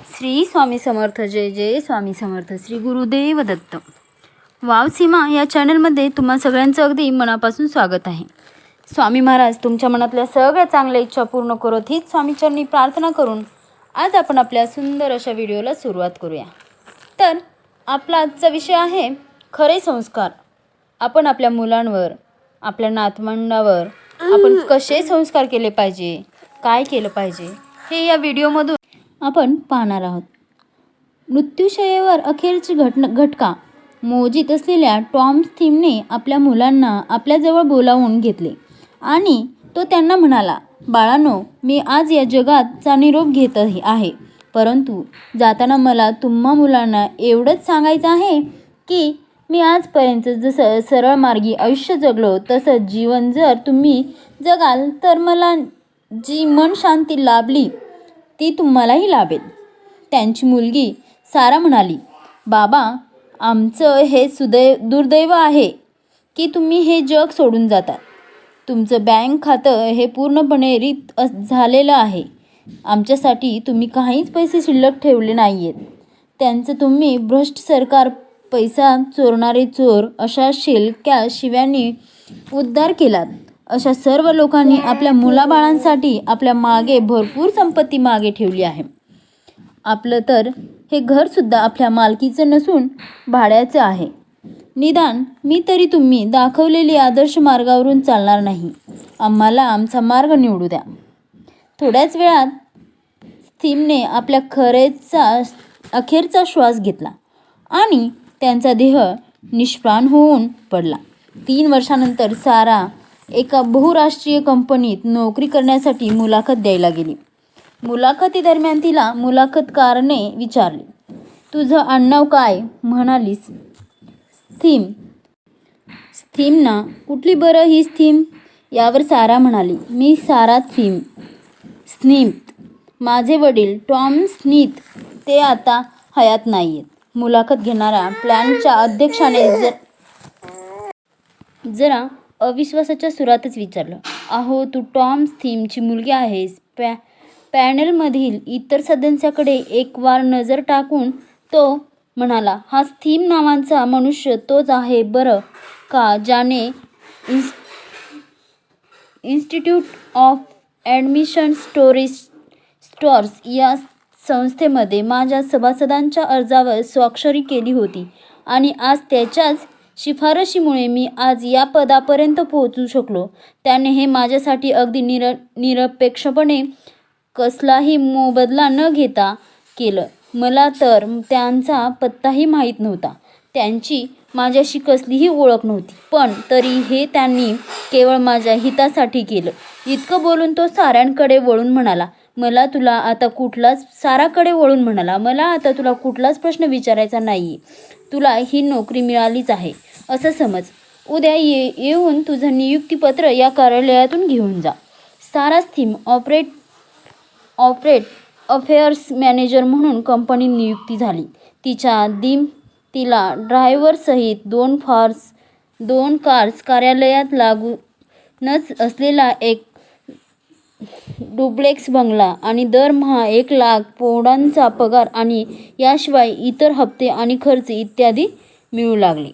श्री स्वामी समर्थ जय जय स्वामी समर्थ श्री गुरुदेव दत्त. वाव सीमा या चॅनलमध्ये तुम्हा सगळ्यांचं अगदी मनापासून स्वागत आहे. स्वामी महाराज तुमच्या मनातल्या सगळ्या चांगल्या इच्छा पूर्ण करत हीच स्वामीचरणी प्रार्थना करून आज आपण आपल्या सुंदर अशा व्हिडिओला सुरुवात करूया. तर आपला आजचा विषय आहे खरे संस्कार. आपण आपल्या मुलांवर आपल्या नातमंडावर आपण कसे संस्कार केले पाहिजे काय केलं पाहिजे हे या व्हिडिओमधून आपण पाहणार आहोत. मृत्यूशयेवर अखेरची घटना घटका. मोजीत असलेल्या टॉम थीमने आपल्या मुलांना आपल्याजवळ बोलावून घेतले. आणि तो त्यांना म्हणाला बाळानो मी आज या जगाचा निरोप घेत आहे. परंतु जाताना मला तुम्हा मुलांना एवढंच सांगायचं आहे की मी आजपर्यंत जसं सरळ मार्गी आयुष्य जगलो तसं जीवन जर तुम्ही जगाल तर मला जी मन शांती लाभली ती तुम्हालाही लाभेल त्यांची मुलगी सारा म्हणाली बाबा आमचं हे सुदैव दुर्दैव आहे की तुम्ही हे जग सोडून जातात. तुमचं बँक खातं हे पूर्णपणे रित झालेलं आहे. आमच्यासाठी तुम्ही काहीच पैसे शिल्लक ठेवले नाही आहेत त्यांचं तुम्ही भ्रष्ट सरकार पैसा चोरणारे चोर अशा शेलक्या शिव्यांनी उद्धार केलात. अशा सर्व लोकांनी आपल्या मुलाबाळांसाठी आपल्या मागे भरपूर संपत्ती मागे ठेवली आहे. आपलं तर हे घरसुद्धा आपल्या मालकीचं नसून भाड्याचं आहे. निदान मी तरी तुम्ही दाखवलेली आदर्श मार्गावरून चालणार नाही. आम्हाला आमचा मार्ग निवडू द्या. थोड्याच वेळात थीमने आपल्या खरेचा अखेरचा श्वास घेतला आणि त्यांचा देह निष्प्राण होऊन पडला. तीन वर्षानंतर सारा एका बहुराष्ट्रीय कंपनीत नोकरी करण्यासाठी मुलाखत द्यायला गेली. मुलाखतीदरम्यान तिला मुलाखतकारने विचारले तुझं आडनाव काय म्हणालीस. थीम थीम ना कुठली बरं ही थीम यावर सारा म्हणाली मी सारा थीम स्निथ माझे वडील टॉम स्निथ ते आता हयात नाही आहेत मुलाखत घेणाऱ्या प्लॅनच्या अध्यक्षाने जर जरा अविश्वासाच्या सुरातच विचारलं. अहो तू टॉम थीमची मुलगी आहेस. पॅ पॅनलमधील इतर सदस्याकडे एक वार नजर टाकून तो म्हणाला हा थीम नावांचा मनुष्य तोच आहे बरं का ज्याने इन्स institute of admission storage stores या संस्थेमध्ये माझ्या सभासदांच्या अर्जावर स्वाक्षरी केली होती आणि आज त्याच्याच शिफारशीमुळे मी आज या पदापर्यंत पोहोचू शकलो. त्याने हे माझ्यासाठी अगदी निर निरपेक्षपणे कसलाही मोबदला न घेता केलं. मला तर त्यांचा पत्ताही माहीत नव्हता. त्यांची माझ्याशी कसलीही ओळख नव्हती. पण तरी हे त्यांनी केवळ माझ्या हितासाठी केलं. इतकं बोलून तो साऱ्यांकडे वळून म्हणाला मला तुला आता कुठलाच साराकडे वळून म्हणाला मला आता तुला कुठलाच प्रश्न विचारायचा नाही तुला ही नोकरी मिळालीच आहे. असं समज. उद्या ये येऊन तुझं नियुक्तीपत्र या कार्यालयातून घेऊन जा. सारा theme operate operate affairs manager म्हणून कंपनी नियुक्ती झाली. तिच्या दिम तिला ड्रायव्हरसहित दोन फार्स दोन कार्स कार्यालयात लागूनच असलेला एक डुप्लेक्स बंगला आणि दरमहा एक लाख पौंडांचा पगार आणि याशिवाय इतर हप्ते आणि खर्च इत्यादी मिळू लागले.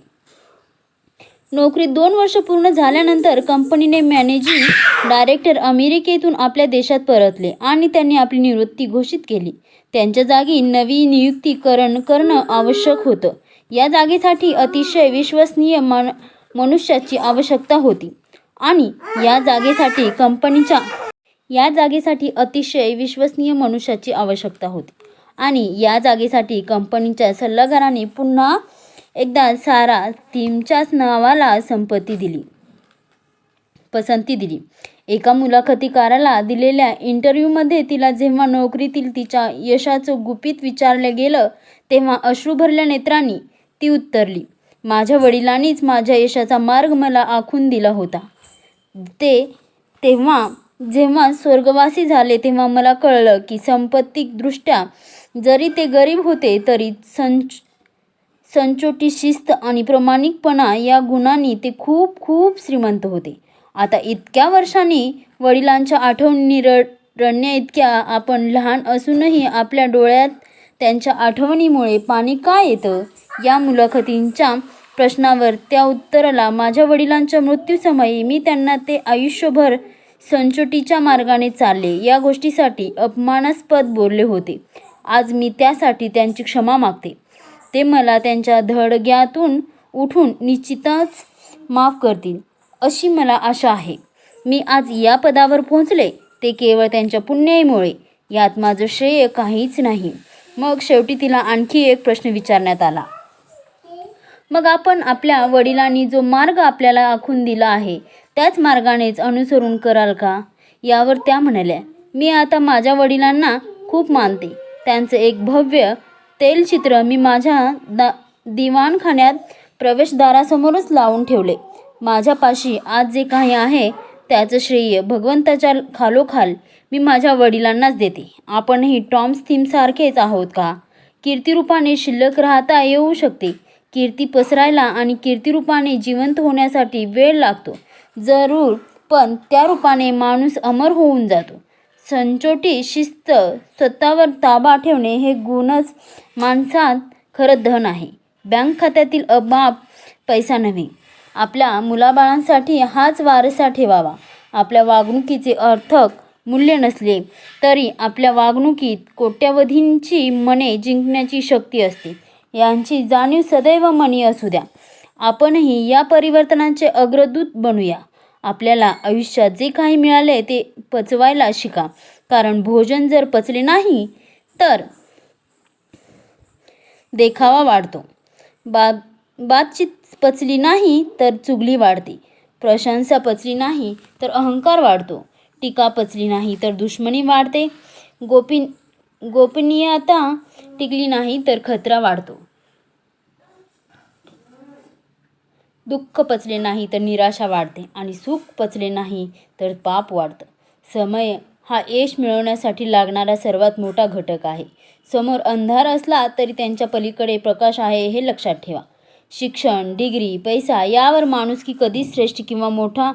नोकरीत दोन वर्ष पूर्ण झाल्यानंतर कंपनीने मॅनेजिंग डायरेक्टर अमेरिकेतून आपल्या देशात परतले आणि त्यांनी आपली निवृत्ती घोषित केली. त्यांच्या जागी नवी नियुक्ती करण करणं आवश्यक होतं. या जागेसाठी अतिशय विश्वसनीय मन मनुष्याची आवश्यकता होती. आणि या जागेसाठी कंपनीच्या या जागेसाठी अतिशय विश्वसनीय मनुष्याची आवश्यकता होती. आणि या जागेसाठी कंपनीच्या सल्लागाराने पुन्हा एकदा सारा थीमच्याच नावाला संपत्ती दिली. पसंती दिली. एका मुलाखतीकाराला दिलेल्या इंटरव्ह्यूमध्ये तिला जेव्हा नोकरीतील तिच्या यशाचं गुपित विचारलं गेलं तेव्हा अश्रू भरल्या नेत्रांनी ती उत्तरली माझ्या वडिलांनीच माझ्या यशाचा मार्ग मला आखून दिला होता. ते तेव्हा जेव्हा स्वर्गवासी झाले तेव्हा मला कळलं की संपत्तिकदृष्ट्या जरी ते गरीब होते तरी संच संचोटी शिस्त आणि प्रामाणिकपणा या गुणांनी ते खूप खूप श्रीमंत होते. आता इतक्या वर्षांनी वडिलांच्या आठवणी रडण्या इतक्या आपण लहान असूनही आपल्या डोळ्यात त्यांच्या आठवणीमुळे पाणी का येतं? या मुलाखतींच्या प्रश्नावर त्या उत्तराला माझ्या वडिलांच्या मृत्यूसमयी मी त्यांना ते आयुष्यभर संचोटीच्या मार्गाने चालले या गोष्टीसाठी अपमानास्पद बोलले होते. आज मी त्यासाठी त्यांची क्षमा मागते. ते मला त्यांच्या धडग्यातून उठून निश्चितच माफ करतील अशी मला आशा आहे. मी आज या पदावर पोहोचले ते केवळ त्यांच्या पुण्याईमुळे. यात माझं श्रेय काहीच नाही. मग शेवटी तिला आणखी एक प्रश्न विचारण्यात आला. मग आपण आपल्या वडिलांनी जो मार्ग आपल्याला आखून दिला आहे त्याच मार्गानेच अनुसरून कराल का? यावर त्या म्हणाल्या मी आता माझ्या वडिलांना खूप मानते. त्यांचं एक भव्य तेलचित्र मी माझ्या दा दिवाणखान्यात प्रवेशद्वारासमोरच लावून ठेवले. माझ्यापाशी आज जे काही आहे त्याचं श्रेय भगवंताच्या खालोखाल मी माझ्या वडिलांनाच देते. आपणही टॉम्स थीमसारखेच आहोत का? कीर्तिरूपाने शिल्लक राहता येऊ शकते. कीर्ती पसरायला आणि कीर्तिरूपाने जिवंत होण्यासाठी वेळ लागतो. जरूर पण त्या रूपाने माणूस अमर होऊन जातो. संचोटी शिस्त स्वतःवर ताबा ठेवणे हे गुणच माणसात खरं धन आहे. बँक खात्यातील अबाप पैसा नव्हे. आपल्या मुलाबाळांसाठी हाच वारसा ठेवावा. आपल्या वागणुकीचे अर्थक मूल्य नसले तरी आपल्या वागणुकीत कोट्यावधींची मने जिंकण्याची शक्ती असते. यांची जाणीव सदैव मनी असू द्या. आपणही या परिवर्तनाचे अग्रदूत बनूया. आपल्याला आयुष्यात जे काही मिळाले ते पचवायला शिका. कारण भोजन जर पचले नाही तर देखावा वाढतो. बा बातचीत पचली नाही तर चुगली वाढते. प्रशंसा पचली नाही तर अहंकार वाढतो. टीका पचली नाही तर दुश्मनी वाढते. गोपी गोपनीयता टिकली नाही तर खतरा वाढतो. दुःख पचले नाही तर निराशा वाढते आणि सुख पचले नाही तर पाप वाढतं. समय हा यश मिळवण्यासाठी लागणारा सर्वात मोठा घटक आहे. समोर अंधार असला तरी त्यांच्या पलीकडे प्रकाश आहे हे लक्षात ठेवा. शिक्षण डिग्री पैसा यावर माणुसकी कधीच श्रेष्ठ किंवा मोठा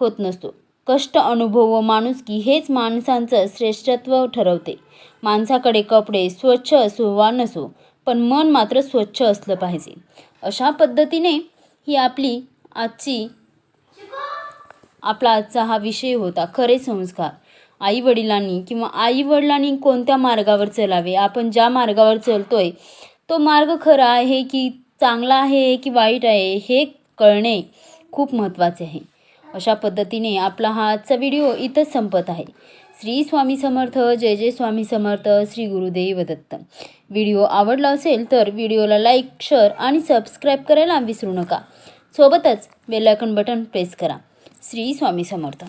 होत नसतो. कष्ट अनुभव व माणुसकी हेच माणसांचं श्रेष्ठत्व ठरवते. माणसाकडे कपडे स्वच्छ असो वा नसो पण मन मात्र स्वच्छ असलं पाहिजे. अशा पद्धतीने ही आपली आजची आपला आजचा हा विषय होता खरे संस्कार. आई वडिलांनी किंवा आई वडिलांनी कोणत्या मार्गावर चलावे? आपण ज्या मार्गावर चलतोय तो मार्ग खरा आहे की चांगला आहे की वाईट आहे हे कळणे खूप महत्त्वाचे आहे. अशा पद्धतीने आपला हा आजचा व्हिडिओ इथंच संपत आहे. श्री स्वामी समर्थ जय जय स्वामी समर्थ श्री गुरुदेव दत्त. व्हिडिओ आवडला असेल तर व्हिडिओला लाईक शेअर आणि सबस्क्राईब करायला विसरू नका. सोबतच बेलायकन बटन प्रेस करा. श्री स्वामी समर्थ.